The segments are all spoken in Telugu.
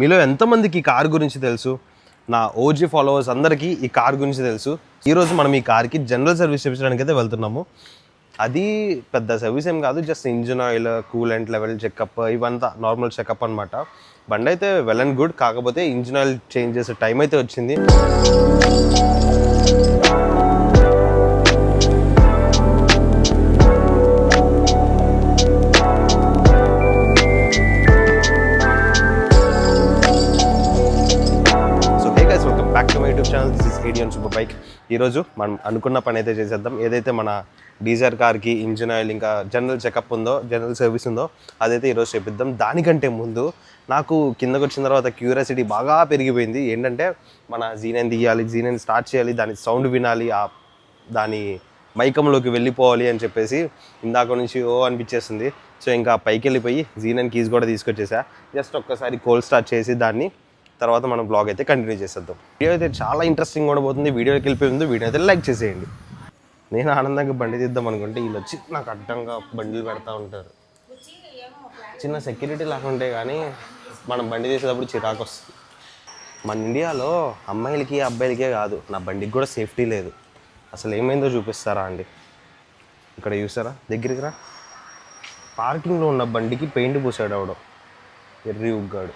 మీలో ఎంతమందికి ఈ కార్ గురించి తెలుసు? నా ఓజీ ఫాలోవర్స్ అందరికీ ఈ కార్ గురించి తెలుసు. ఈరోజు మనం ఈ కార్కి జనరల్ సర్వీస్ చేయించడానికి అయితే వెళ్తున్నాము. అది పెద్ద సర్వీస్ ఏం కాదు just engine oil coolant level checkup ఇవంతా నార్మల్ చెకప్ అనమాట బండి అయితే వెల్ అండ్ గుడ్ కాకపోతే ఇంజిన్ ఆయిల్ చేంజ్ చేసే టైం అయితే వచ్చింది. ఈరోజు మనం అనుకున్న పని అయితే చేసేద్దాం. ఏదైతే మన డీజర్ కార్కి ఇంజిన్ ఆయిల్ ఇంకా జనరల్ చెకప్ ఉందో జనరల్ సర్వీస్ ఉందో అదైతే ఈరోజు చేపిద్దాం. దానికంటే ముందు నాకు కిందకు వచ్చిన తర్వాత క్యూరియాసిటీ బాగా పెరిగిపోయింది. ఏంటంటే మన జీనైన్ తీయాలి జీనైన్ స్టార్ట్ చేయాలి దాని సౌండ్ వినాలి ఆ దాని మైకంలోకి వెళ్ళిపోవాలి అని చెప్పేసి ఇందాక నుంచి ఓ అనిపించేస్తుంది. సో ఇంకా పైకి వెళ్ళిపోయి జీనైన్ కీస్ కూడా తీసుకొచ్చేసా. జస్ట్ ఒక్కసారి కోల్ స్టార్ట్ చేసి దాన్ని తర్వాత మనం బ్లాగ్ అయితే కంటిన్యూ చేసేద్దాం. వీడియో అయితే చాలా ఇంట్రెస్టింగ్ ఉండబోతుంది వీడియోకి వెళ్ళిపోయింది వీడియో అయితే లైక్ చేసేయండి. నేను ఆనందంగా బండి తీద్దాం అనుకుంటే వీళ్ళు వచ్చి నాకు అడ్డంగా బండిలు పెడతా ఉంటారు. చిన్న సెక్యూరిటీ లాగా ఉంటే కానీ మనం బండి తీసేటప్పుడు చిరాకు వస్తుంది. మన ఇండియాలో అమ్మాయిలకి అబ్బాయిలకే కాదు. నా బండికి కూడా సేఫ్టీ లేదు. అసలు ఏమైందో చూపిస్తారా అండి? ఇక్కడ చూసారా? దగ్గరికి రా. పార్కింగ్లో ఉన్న బండికి పెయింట్ పూసాడు అవడం ఎర్రి ఉగ్గాడు.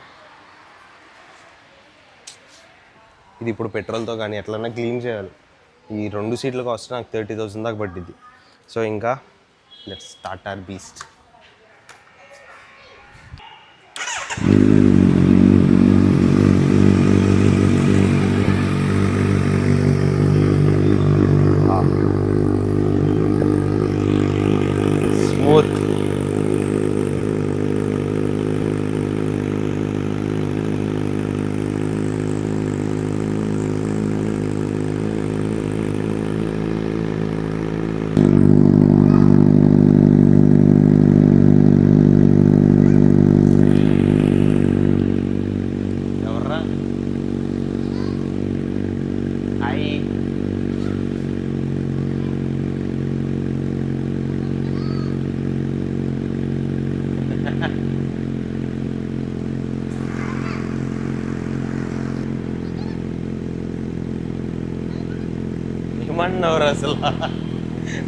ఇది ఇప్పుడు పెట్రోల్తో కానీ ఎట్లన్నా క్లీన్ చేయాలి. ఈ రెండు సీట్ల కాస్ట్ నాకు థర్టీ థౌసండ్ దాకా పట్టింది సో ఇంకా let's start our beast. Smooth. ఏమన్నావు అసలు?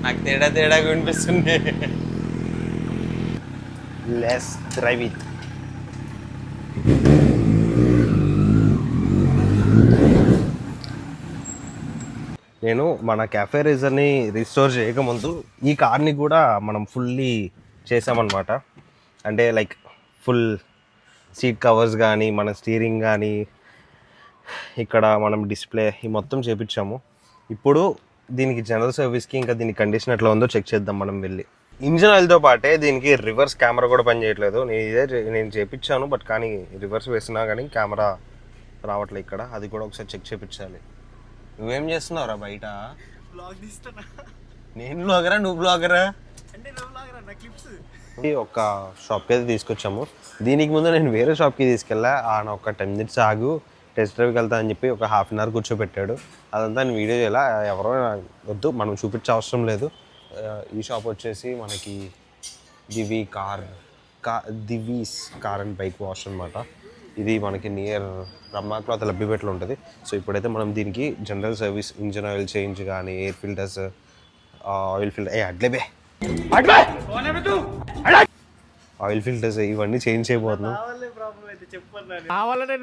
నాకు తేడా తేడాగా వినిపిస్తుంది. లెస్ డ్రైవ్ ఇట్ నేను మన క్యాఫే రేజర్ని రిస్టోర్ చేయకముందు ఈ కార్ని కూడా మనం ఫుల్లీ చేసామన్నమాట అంటే లైక్ ఫుల్ సీట్ కవర్స్ కానీ మన స్టీరింగ్ కానీ ఇక్కడ మనం డిస్ప్లే ఈ మొత్తం చేపించాము. ఇప్పుడు దీనికి జనరల్ సర్వీస్కి ఇంకా దీని కండిషన్ ఎట్లా ఉందో చెక్ చేద్దాం మనం వెళ్ళి. ఇంజిన్ ఆయిల్తో పాటే దీనికి రివర్స్ కెమెరా కూడా పనిచేయట్లేదు నేను ఇదే నేను చేపించాను బట్ కానీ రివర్స్ వేసినా కానీ కెమెరా రావట్లేదు ఇక్కడ. అది కూడా ఒకసారి చెక్ చేపించాలి నువ్వేం చేస్తున్నావురా బయట? నేను బ్లాగరా నువ్వు బ్లాగరా ఒక షాప్కి అయితే తీసుకొచ్చాము. దీనికి ముందు నేను వేరే షాప్కి తీసుకెళ్ళా. ఆయన ఒక టెన్ మినిట్స్ ఆగు. టెస్ట్ డ్రైవ్కి వెళ్తా అని చెప్పి ఒక హాఫ్ అన్ అవర్ కూర్చోబెట్టాడు. అదంతా నేను వీడియో చేయాల? ఎవరో వద్దు మనం చూపించే అవసరం లేదు. ఈ షాప్ వచ్చేసి మనకి దివి కార్ కా Divi's car and bike wash అనమాట ఇది మనకి నియర్ రమ్మా క్లాత్ లబ్బిపేటలో ఉంటుంది. సో ఇప్పుడైతే మనం దీనికి general service engine oil change కానీ ఎయిర్ ఫిల్టర్స్ ఆయిల్ ఫిల్టర్ ఏ అడ్లేబే ఆయిల్ ఫిల్టర్స్ ఇవన్నీ చేంజ్ చేయబోతున్నాం.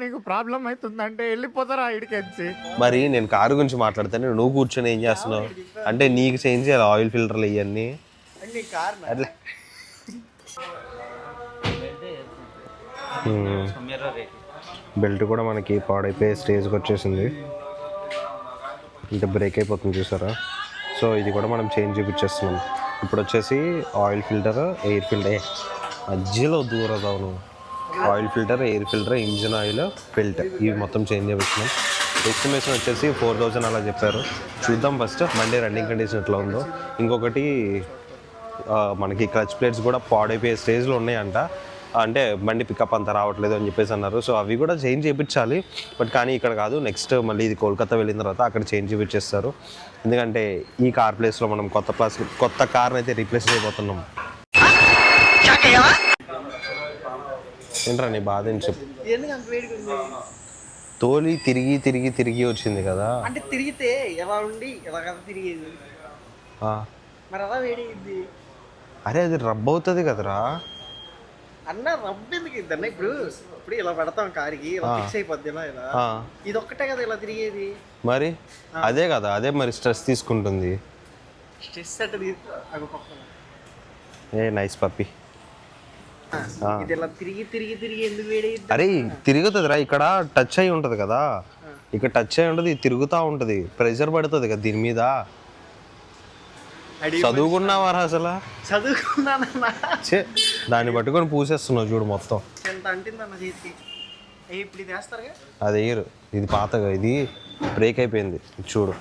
నీకు ప్రాబ్లం అవుతుందంటే వెళ్ళిపోతారా ఇడికెచ్చి మరి నేను కారు గురించి మాట్లాడితే నువ్వు కూర్చొని ఏం చేస్తున్నావు? అంటే నీకు చేంజ్ చేయాలి ఆయిల్ ఫిల్టర్లు ఇవన్నీ. కార్ అట్లా. బెల్ట్ కూడా మనకి పాడైపోయే స్టేజ్కి వచ్చేసింది. అంటే బ్రేక్ అయిపోతుంది చూసారా? సో ఇది కూడా మనం చేంజ్ చూపించేస్తున్నాం. ఇప్పుడు వచ్చేసి ఆయిల్ ఫిల్టర్ ఎయిర్ ఫిల్టర్. మధ్యలో దూరదావును oil filter air filter engine oil filter ఇవి మొత్తం చేంజ్ చేపిస్తున్నాం. ఎస్టిమేషన్ వచ్చేసి ఫోర్ థౌజండ్ అలా చెప్పారు. చూద్దాం ఫస్ట్ మండే రన్నింగ్ కండిషన్ ఎట్లా ఉందో. ఇంకొకటి మనకి క్లచ్ ప్లేట్స్ కూడా పాడైపోయే స్టేజ్లో ఉన్నాయంట. అంటే బండి పికప్ అంత రావట్లేదు అని చెప్పేసి అన్నారు. సో అవి కూడా చేంజ్ చేయించాలి బట్ కానీ ఇక్కడ కాదు నెక్స్ట్ మళ్ళీ ఇది కోల్కతా వెళ్ళిన తర్వాత అక్కడ చేంజ్ చేయించేస్తారు ఎందుకంటే ఈ కార్ ప్లేస్లో మనం కొత్త ప్లాస్ కొత్త కార్ని అయితే రీప్లేస్ చేయబోతున్నాం. ఏంట్రా నీ బాధ అని చెప్పు. తోలి తిరిగి తిరిగి తిరిగి వచ్చింది కదా. అంటే తిరిగితే ఎలా ఉండి ఎలా కదా తిరిగేది. మరి అలా వేడేది అరే అది రబ్ అవుతుంది కదరా. అన్న రబ్బు ఎందుకు ఇద్దన్న ఇప్పుడు ఇప్పుడు ఇలా పెడతాం కారికి ఇలా ఫిక్స్ అయిపోద్ది ఇలా ఇలా. ఇది ఒక్కటే కదా ఇలా తిరిగేది. మరి? అదే కదా అదే మరి స్ట్రెస్ తీసుకుంటుంది. స్ట్రెస్ అంటే ఏ నైస్ పప్పి. అరే తిరుగుతుందిరా ఇక్కడ టచ్ అయి ఉంటుంది కదా. ఇక్కడ టచ్ అయి ఉంటుంది తిరుగుతూ ఉంటుంది ప్రెషర్ పడుతుంది కదా దీని మీద. చదువుకున్నావారా అసలు? చదువుకున్నానన్న. చే దాన్ని పట్టుకొని పూసేస్తున్నావు చూడు మొత్తం. అది వేయరు ఇది పాతగా ఇది బ్రేక్ అయిపోయింది చూడు.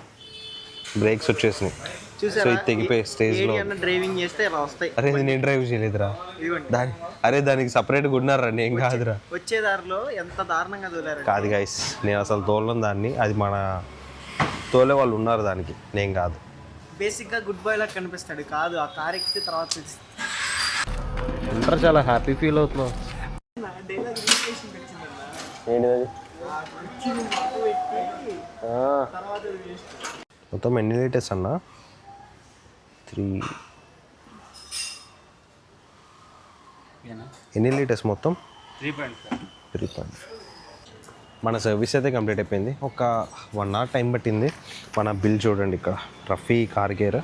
బ్రేక్స్ వచ్చేసినాయి. సో ఇది తెగిపోయి స్టేజ్లో. ఏడి అన్న డ్రైవింగ్ చేస్తే ఇలా వస్తాయి. అరే నేను డ్రైవ్ చేయలేదురా. దాని అరే దానికి సపరేట్గా ఉన్నారా? నేను కాదురా. వచ్చే దారిలో ఎంత దారుణంగా తోలారు కాదు గైస్ నేను అసలు తోలను దాన్ని అది మన తోలే వాళ్ళు ఉన్నారు దానికి. నేను కాదు. బేసిక్గా గుడ్ బాయ్ లాగా కనిపిస్తాడు. కాదు ఆ కార్ ఎక్కితే తర్వాత. ఇంటర్ చాలా హ్యాపీ ఫీల్ అవుతున్నావు ఏంటిది మొత్తం ఎన్ని లీటర్స్ అన్న? త్రీ. ఎన్ని లీటర్స్ మొత్తం? త్రీ పాయింట్ మన సర్వీస్ అయితే కంప్లీట్ అయిపోయింది. ఒక వన్ అవర్ టైం పట్టింది. మన బిల్ చూడండి ఇక్కడ. Rafi car care.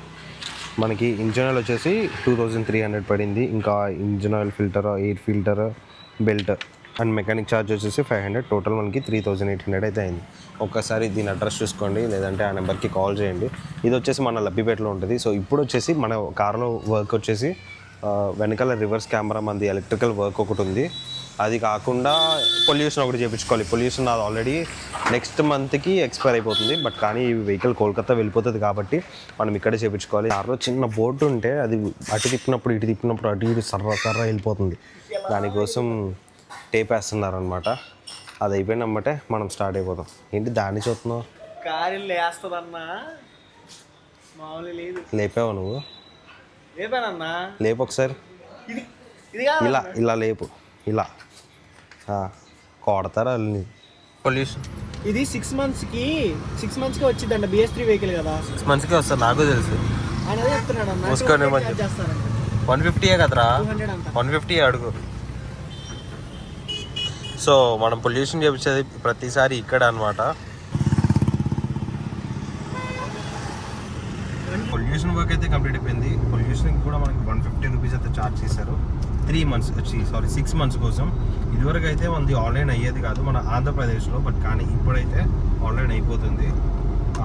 మనకి ఇంజన్ ఆయిల్ వచ్చేసి టూ థౌజండ్ త్రీ హండ్రెడ్ పడింది. ఇంకా engine oil filter air filter belt. And mechanic charge వచ్చేసి ఫైవ్ హండ్రెడ్. టోటల్ మనకి త్రీ థౌజండ్ ఎయిట్ హండ్రెడ్ అయితే అయింది. ఒక్కసారి దీని అడ్రస్ చూసుకోండి లేదంటే ఆ నెంబర్కి కాల్ చేయండి. ఇది వచ్చేసి మన లబ్బిపేటలో ఉంటుంది. సో ఇప్పుడు వచ్చేసి మన కార్లో వర్క్ వచ్చేసి వెనకాల రివర్స్ కెమెరా మంది ఎలక్ట్రికల్ వర్క్ ఒకటి ఉంది. అది కాకుండా పొల్యూషన్ ఒకటి చేయించుకోవాలి పొల్యూషన్ అది ఆల్రెడీ నెక్స్ట్ మంత్కి ఎక్స్పైర్ అయిపోతుంది. బట్ కానీ ఈ వెహికల్ కోల్కతా వెళ్ళిపోతుంది కాబట్టి మనం ఇక్కడే చేయించుకోవాలి కార్లో చిన్న బోర్డు ఉంటే అది అటు తిప్పినప్పుడు ఇటు తిప్పినప్పుడు అటు ఇటు సర్ర సర్ర వెళ్ళిపోతుంది. దానికోసం టేప్ వేస్తున్నారు అనమాట అది అయిపోయినమ్మటే మనం స్టార్ట్ అయిపోతాం. ఏంటి దాన్ని చూస్తున్నావు? కారు లేస్తుందన్న. మామూలు లేదు. లేపావు నువ్వు? లేపానన్నా. లేపు ఒకసారి. ఇలా ఇలా లేపు. ఇలా. ఆ, కొడతారా వాళ్ళని పొల్యూషన్ ఇది సిక్స్ మంత్స్కి సిక్స్ మంత్స్కి వచ్చిందండి బిఎస్ త్రీ వెహికల్ కదా. సిక్స్ మంత్స్కి వస్తారు నాకు తెలుసు. వన్ ఫిఫ్టీయే కదరా? వన్ ఫిఫ్టీ అడుగు. సో మనం పొల్యూషన్ చేపించేది ప్రతిసారి ఇక్కడ అనమాట పొల్యూషన్ వర్క్ అయితే కంప్లీట్ అయిపోయింది. పొల్యూషన్ కూడా మనకి వన్ ఫిఫ్టీ రూపీస్ అయితే ఛార్జ్ చేశారు. త్రీ మంత్స్ వచ్చి సారీ సిక్స్ మంత్స్ కోసం. ఇదివరకు అయితే మనది ఆన్లైన్ అయ్యేది కాదు మన ఆంధ్రప్రదేశ్లో బట్ కానీ ఇప్పుడైతే ఆన్లైన్ అయిపోతుంది.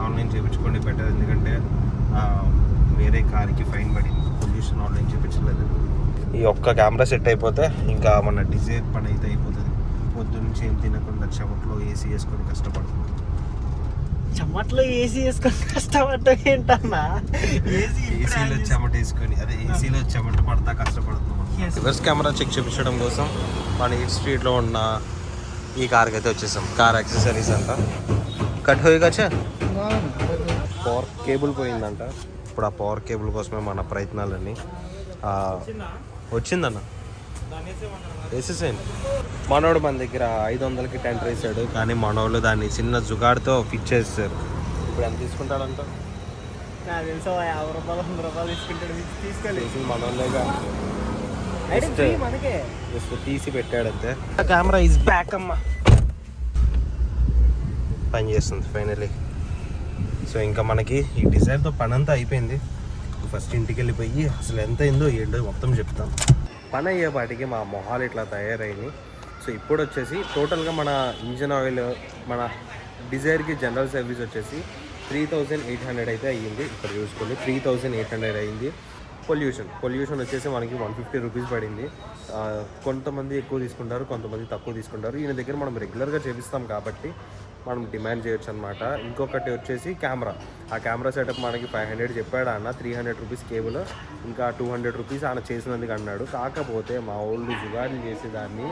ఆన్లైన్ చేయించుకోండి బెటర్ ఎందుకంటే వేరే కార్కి ఫైన్ పడింది పొల్యూషన్ ఆన్లైన్ చేయించలేదు ఈ ఒక్క కెమెరా సెట్ అయిపోతే ఇంకా మన డిజైర్ పని అయితే అయిపోతుంది. పొద్దు నుంచి ఏం తినకుండా చెమట్లో ఏసీ వేసుకొని కష్టపడుతుంది. చెమట్లో ఏసీ వేసుకొని కష్టపడ్డం ఏంటన్నా? ఏసీ ఏసీలో చెమట వేసుకొని అదే ఏసీలో చెమట పడతా కష్టపడుతున్నాం రివర్స్ కెమెరా చెక్ చేయించడం కోసం మన ఈ స్ట్రీట్లో ఉన్న ఈ కార్కి అయితే వచ్చేసాం. కార్ యాక్సెసరీస్ అంట కట్ హోయిగాచా పవర్ కేబుల్ పోయిందంట. ఇప్పుడు ఆ పవర్ కేబుల్ కోసమే మన ప్రయత్నాలన్నీ. ఆ, వచ్చిందన్న? వేసేసేయండి మనోడు మన దగ్గర ఐదు వందలకి టెంట్ వేసాడు కానీ మనోళ్ళు దాన్ని చిన్న జుగాడుతో ఫిట్ చేస్తారు ఇప్పుడు ఎంత తీసుకుంటాడంట? నాకు తెలుసు ఆ యాభై రూపాయలు వంద రూపాయలు తీసుకుంటాడు తీసుకోలేదు మనోళ్ళేగా. జస్ట్ తీసి పెట్టాడంతే. కెమెరా ఇస్ బ్యాక్ అమ్మా. పని చేస్తుంది ఫైనలీ సో ఇంకా మనకి ఈ డిజైన్తో పని అంతా అయిపోయింది. ఫస్ట్ ఇంటికి వెళ్ళిపోయి అసలు ఎంత అయిందో ఏంటో మొత్తం చెప్తాం పని అయ్యేపాటికి మా మొహాలు ఇట్లా తయారైంది సో ఇప్పుడు వచ్చేసి టోటల్గా మన ఇంజన్ ఆయిల్ మన డిజైర్కి జనరల్ సర్వీస్ వచ్చేసి త్రీ థౌజండ్ ఎయిట్ హండ్రెడ్ అయితే అయ్యింది. ఇక్కడ చూసుకోండి త్రీ థౌజండ్ ఎయిట్ హండ్రెడ్ అయ్యింది. పొల్యూషన్ పొల్యూషన్ వచ్చేసి మనకి వన్ ఫిఫ్టీ రూపీస్ పడింది. కొంతమంది ఎక్కువ తీసుకుంటారు కొంతమంది తక్కువ తీసుకుంటారు. ఈయన దగ్గర మనం రెగ్యులర్గా చేపిస్తాం కాబట్టి మనం డిమాండ్ చేయొచ్చు అనమాట ఇంకొకటి వచ్చేసి కెమెరా. ఆ కెమెరా సెటప్ మనకి ఫైవ్ హండ్రెడ్ చెప్పాడు అన్న త్రీ హండ్రెడ్ రూపీస్ కేబుల్ ఇంకా టూ హండ్రెడ్ రూపీస్ ఆయన చేసినందుకు అన్నాడు. కాకపోతే మా ఓల్డ్ జుగాడు చేసేదాన్ని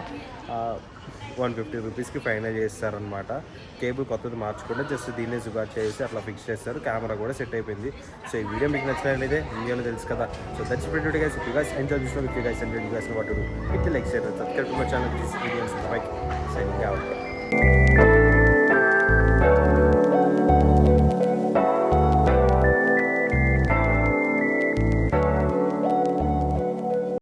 వన్ ఫిఫ్టీ రూపీస్కి ఫైనల్ చేస్తారనమాట కేబుల్ కొత్తది మార్చుకుంటే జస్ట్ దీన్నే జుగాడ్ చేసి అట్లా ఫిక్స్ చేస్తారు. కెమెరా కూడా సెట్ అయిపోయింది. సో ఈ వీడియో మీకు నచ్చినట్లయితే వీడియోలో తెలుసు కదా. So that's video guys you guys enjoy చేసిన you guys enjoy you guys what to hit like share subscribe to my channel this videos bye signing out